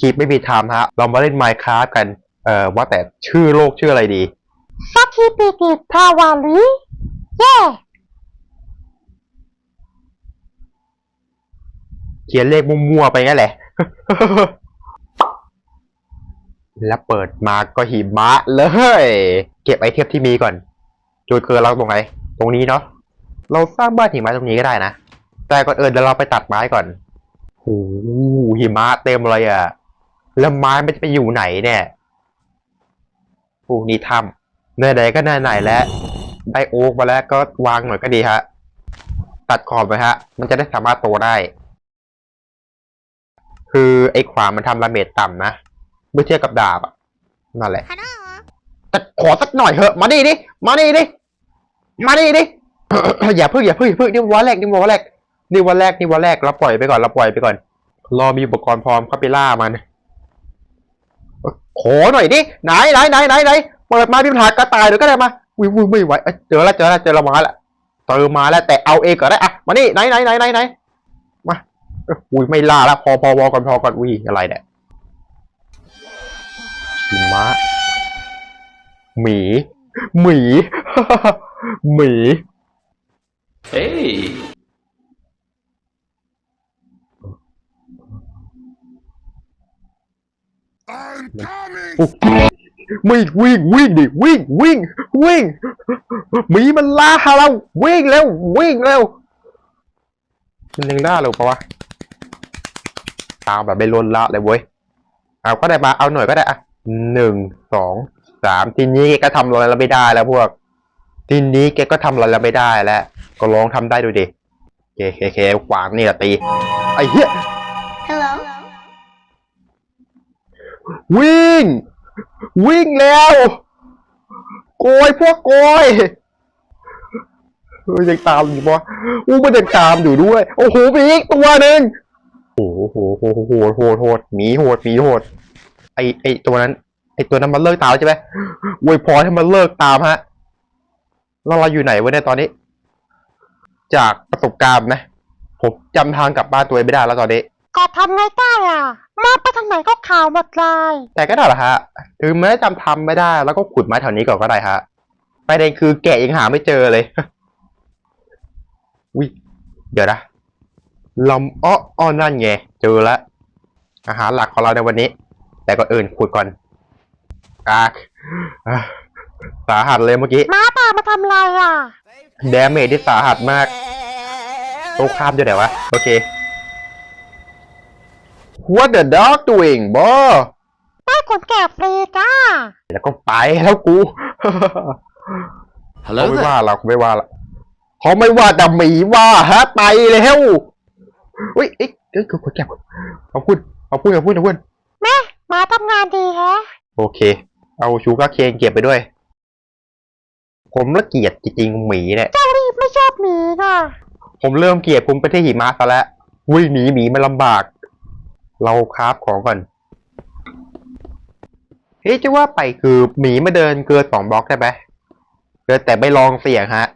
คลิปไม่มีไทม์ฮะ เรามาเล่น Minecraft กัน เอ่อ ว่าแต่ชื่อโลกชื่ออะไรดีสักทีปีกิตทาวาลีเย่เขียนเลขมั่วๆไปงั้นแหละ แล้วเปิดมาก็หิมะเลย เก็บไอเทมที่มีก่อนจุดเกิดเราตรงไหน ตรงนี้เนาะ เราสร้างบ้านหิมะตรงนี้ก็ได้นะ แต่ก่อนอื่นเดี๋ยวเราไปตัดไม้ก่อนโอ้โหหิมะเต็มเลยอะ แล้วไม้มันจะไปอยู่ไหนเนี่ยโอ้นี่ถ้ำไหนๆก็ไหนๆแล้ว ได้โอ๊กมาแล้วก็วางหน่อยก็ดีฮะ ตัดขอบไปฮะ มันจะได้สามารถโตได้ คือไอ้ขวานมันทำดาเมจต่ำนะ เมื่อเทียบกับดาบอะนั่นแหละแต่ขอสักหน่อยเถอะ มาดิดิ มาดิดิ มาดิดิ อย่าเพิ่งอย่าเพิ่งอย่าเพิ่งนี่วันแรกนี่วันแรกนี่วันแรกนี่วันแรกเราปล่อยไปก่อนเราปล่อยไปก่อน รอมีอุปกรณ์พร้อมเข้าไปล่ามัน ขอหน่อยดิไหนไหนไหนไหนไหนเปิดมามีปัญหากระต่ายเดี๋ยวก็ได้มาอุ้ยอุ้ยไม่ไหวเจอแล้วเจอแล้วเจอล้วมาล้วเจอมาแล้วแต่เอาเองก็ได้อะมานี่ไหนไหนไหนไหนไหนมาอุ้ยไม่ล่าแล้วพอพอวอก่อนพอก่อนอุ้ยอะไรเนี่ยหิมะหมี หมี หมี Hey! ไม่วิ่งวิ่งดิวิ่งวิ่งวิ่งหมีมันล่าเราวิ่งเร็ววิ่งเร็วมันยังล่าเราปะวะตามแบบไม่ลนละเลยเว้ยเอาก็ได้มาเอาหน่อยก็ได้อะหนึ่งสองสามทีนี้แกก็ทำอะไรเราไม่ได้แล้วพวกทีนี้แกก็ทำอะไรเราไม่ได้แล้ว ก็ลองทำได้ดูดิเคเคเคขวางนี่แหละตีไอ้เหี้ย วิ่ง วิ่งแล้ว โกยพวกโกยเฮ้ยยังตามอยู่ปะอู้มันยังตามอยู่ด้วย โอ้โหมีอีกตัวหนึ่งโอ้โหโหโหโหโหโหดโหหมีโหดหมีโหด ไอไอตัวนั้น ไอตัวนั้นมันเลิกตามใช่ไหมอวยพรให้มันเลิกตามฮะแล้วเราอยู่ไหนวะเนี่ยตอนนี้ จากประสบการณ์นะผมจำทางกลับบ้านตัวเองไม่ได้แล้วตอนนี้ ก็ทำไงได้อะมาไปทางไหนก็ข่าวหมดเลยแต่ก็ได้เหรอฮะถึงแม้จำทำไม่ได้ แล้วก็ขุดไม้แถวนี้ก่อนก็ได้ฮะประเด็นคือแกะยังหาไม่เจอเลยวิเดี๋ยวนะลำอ้ออ้อนั่นไงเจอแล้วอาหารหลักของเราในวันนี้ แต่ก่อนอื่นขุดก่อนกากอะสาหัสเลยเมื่อกี้มาป่ามาทำอะไรอะ แดเมจที่สาหัสมากโต๊ะข้ามด้วยไหนวะ โอเค What the dog doing บอได้ขนแกะฟรีจ้า แล้วก็ไปแล้วกูเขา Hello ไม่ there. ว่าเราไม่ว่าละเขาไม่ว่าแต่หมีว่าฮะไปแล้วอุ้ยเอ๊ะเอ้ยคือคนแก็บเอาพูดเอาพูดเอาพูดเอาพูดแม่มาทำงานดีแฮะ โอเค เอาชูการ์เคนเก็บไปด้วย ผมละเกียดจริงๆหมีเนี่ย เจ้ารีบไม่ชอบหมีน่ะ ผมเริ่มเกลียดผมไปที่หิมะซะแล้ววิ่งหนีหมีมันลำบาก เราคราฟของก่อน เฮ้ยจะว่าไปคือหมีมาเดินเกินสองบล็อกได้ไหมเดินแต่ไม่ลองเสี่ยงฮะ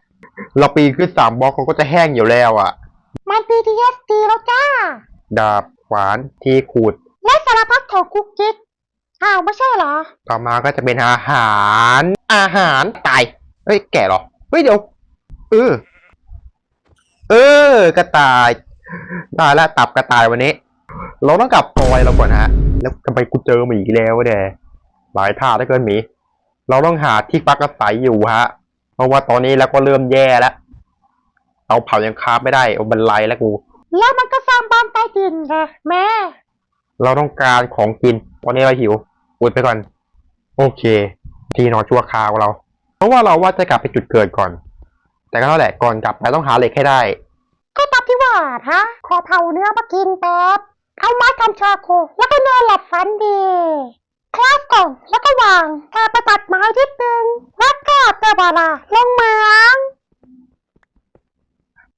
เราปีนขึ้นสามบล็อกเขาก็จะแห้งอยู่แล้วอะ่ะ มันดีดีเอสดีแล้วจ้า ดาบขวานที่ขูด และสารพัดของกุ๊กกิ๊กอ้าวไม่ใช่เหรอ ต่อมาก็จะเป็นอาหาร อาหารตาย เฮ้ยแก่เหรอ เฮ้ยเดี๋ยว เออ เออกระต่าย ได้แล้วตับกระต่ายวันนี้ เราต้องกลับซอยเราก่อนฮะ แล้วทำไมกูเจอหมีอีกแล้ววะเนี่ยหลายท่าได้เกินหมี เราต้องหาที่พักอาศัยอยู่ฮะ เพราะว่าตอนนี้แล้วก็เริ่มแย่แล้ว เอาเผายังคาบไม่ได้เอาบันไลแล้วกู แล้วมันก็สร้างบ้านใต้ดินไงแม่ เราต้องการของกิน ตอนนี้เราหิวอุดไปก่อน โอเค ที่นอนชั่วคราวเรา เพราะว่าเราว่าจะกลับไปจุดเกิดก่อน แต่ก็นั่นแหละก่อนกลับไปต้องหาเหล็กให้ได้ ก็ตามที่ว่าฮะขอเผาเนื้อมากินแป๊บ เอาไม้ทำชาโค แล้วก็นอนหลับฝันดีคลาสกล่องแล้วก็วางแกไปตัดไม้นิดนึงแล้วก็เตะบอลาลงเมือง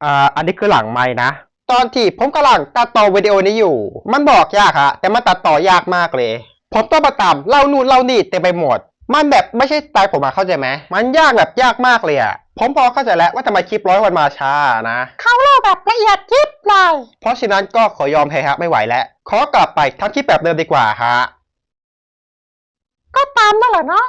อ่าอันนี้คือหลังไม้นะ ตอนที่ผมกำลังตัดต่อวิดีโอนี้อยู่ มันบอกยากฮะแต่มันตัดต่อยากมากเลย ผมต้องมาตามเล่านู่นเล่านี่เต็มไปหมด มันแบบไม่ใช่สไตล์ผมอะเข้าใจไหมมันยากแบบยากมากเลยอะผมพอเข้าใจแล้วว่าทำไมคลิปร้อยวันมาช้านะ เขาเล่าแบบละเอียดยิบเลยเพราะฉะนั้นก็ขอยอมแพ้ฮะไม่ไหวแล้ว ขอกลับไปทำคลิปแบบเดิมดีกว่าฮะ ก็ตามนั่นแหละเนาะ